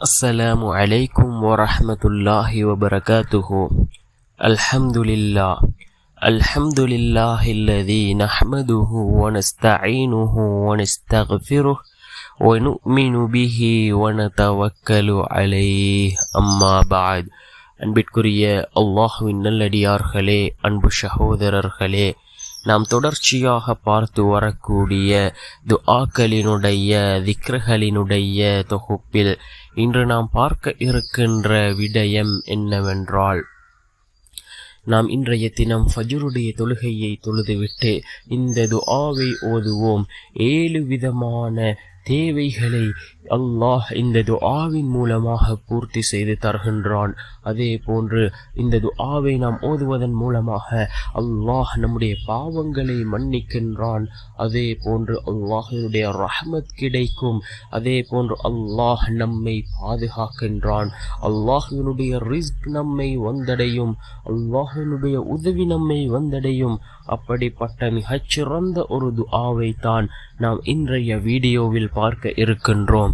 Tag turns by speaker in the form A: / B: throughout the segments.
A: السلام عليكم ورحمة الله وبركاته الحمد لله الحمد لله الذي نحمده ونستعينه ونستغفره ونؤمن به ونتوكل عليه أما بعد அன்பிற்குரிய அல்லாஹுவின் நல்லடியார்களே அன்பு சகோதரர்களே நாம் தொடர்ச்சியாக பார்த்து வரக்கூடிய துஆக்களினுடைய திக்ருகளினுடைய தொகுப்பில் இன்று நாம் பார்க்க இருக்கின்ற விடயம் என்னவென்றால் நாம் இன்றைய தினம் ஃபஜருடைய தொழுகையை தொழுதுவிட்டு இந்த துஆவை ஓதுவோம். ஏழு விதமான தேவைகளை அல்லாஹ் இந்த துஆவின் மூலமாக பூர்த்தி செய்து தருகின்றான். அதே போன்று இந்த துஆவை நாம் ஓதுவதன் மூலமாக அல்லாஹ் நம்முடைய பாவங்களை மன்னிக்கின்றான். அதே போன்று அல்லாஹினுடைய ரஹமத் கிடைக்கும். அதே போன்று அல்லாஹ் நம்மை பாதுகாக்கின்றான். அல்லாஹினுடைய ரிஸ்க் நம்மை வந்தடையும். அல்லாஹினுடைய உதவி நம்மை வந்தடையும். அப்படிப்பட்ட மிகச்சிறந்த ஒரு துஆவை தான் நாம் இன்றைய வீடியோவில் பார்க்க இருக்கின்றோம்.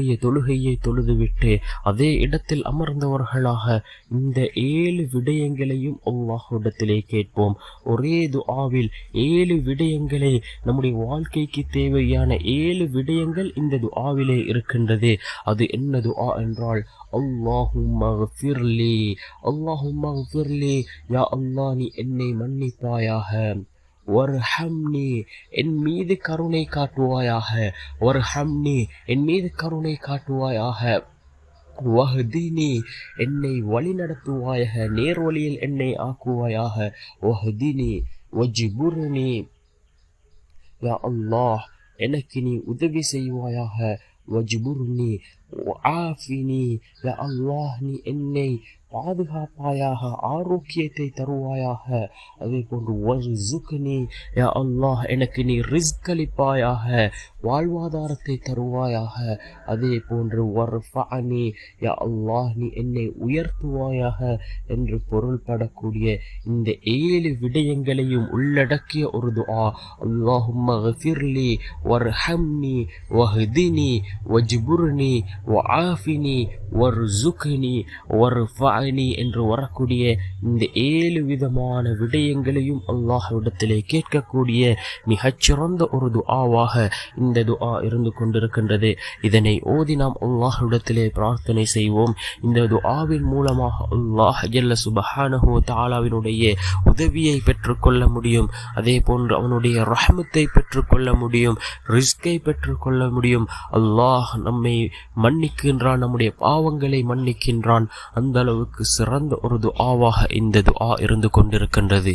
A: தொழுகையை தொழுதுவிட்டு அதே இடத்தில் அமர்ந்தவர்களாக இந்த ஏழு விடயங்களையும் அல்லாஹுடத்திலே கேட்போம். ஒரே துஆவில் ஏழு விடயங்களை நம்முடைய வாழ்க்கைக்கு தேவையான ஏழு விடயங்கள் இந்த துஆவிலே இருக்கின்றது. அது என்ன துஆ என்றால் அல்லாஹும் அல்லாஹும் யா அல்லாஹ் நீ என்னை மன்னிப்பாயாக. ஒரு ஹம்னி என் மீது கருணை காட்டுவாயாக. ஒரு ஹம்னி என் மீது கருணை காட்டுவாயாக. வஹ்தினி என்னை வழி நடத்துவாயாக. நேர்வழியில் என்னை ஆக்குவாயாக. வஹ்தினி வஜிபுர்னி. யா அல்லாஹ் எனக்கு நீ உதவி செய்வாயாக. வஜ்புர்னி ஆஃபினி யா அல்லாஹ் நீ என்னை பாதுகாப்பாயாக ஆரோக்கியத்தை தருவாயாக. அதே போன்று ஒரு வர்சுக்னி யா அல்லாஹ் எனக்கு நீ ரிஸ்க் அளிப்பாயாக. வாழ்வாதாரத்தை தருவாயாக. அதே போன்று வர்ஃபஅனி யா அல்லாஹ் நீ என்னை உயர்த்துவாயாக என்று பொருள்படக்கூடிய இந்த ஏழு விடயங்களையும் உள்ளடக்கிய ஒரு துஆ. அல்லாஹும்ம கஃபிர்லி வர்ஹம்னி வஹ்தினி வஜ்புர்னி வஆஃபினி வர்சுக்னி வர்ஃபஅனி என்று வரக்கூடிய இந்த ஏழு விதமான விடயங்களையும் அல்லாஹ்விடத்திலே கேட்கக்கூடிய மிகச்சிறந்த ஒரு துஆவாக. இந்த இந்த துஆ இருந்து கொண்டிருக்கின்றது. இதனை ஓதி நாம் அல்லாஹிடத்திலே பிரார்த்தனை செய்வோம். இந்த துஆவின் மூலமாக அல்லாஹ் ஜல்ல சுபஹானஹோ தாலாவினுடைய உதவியை பெற்றுக்கொள்ள முடியும். அதே போன்று அவனுடைய ரஹமத்தை பெற்றுக்கொள்ள முடியும். ரிஸ்கை பெற்றுக்கொள்ள முடியும். அல்லாஹ் நம்மை மன்னிக்கின்றான் நம்முடைய பாவங்களை மன்னிக்கின்றான். அந்த அளவுக்கு சிறந்த ஒரு துஆவாக இந்த துஆ இருந்து கொண்டிருக்கின்றது.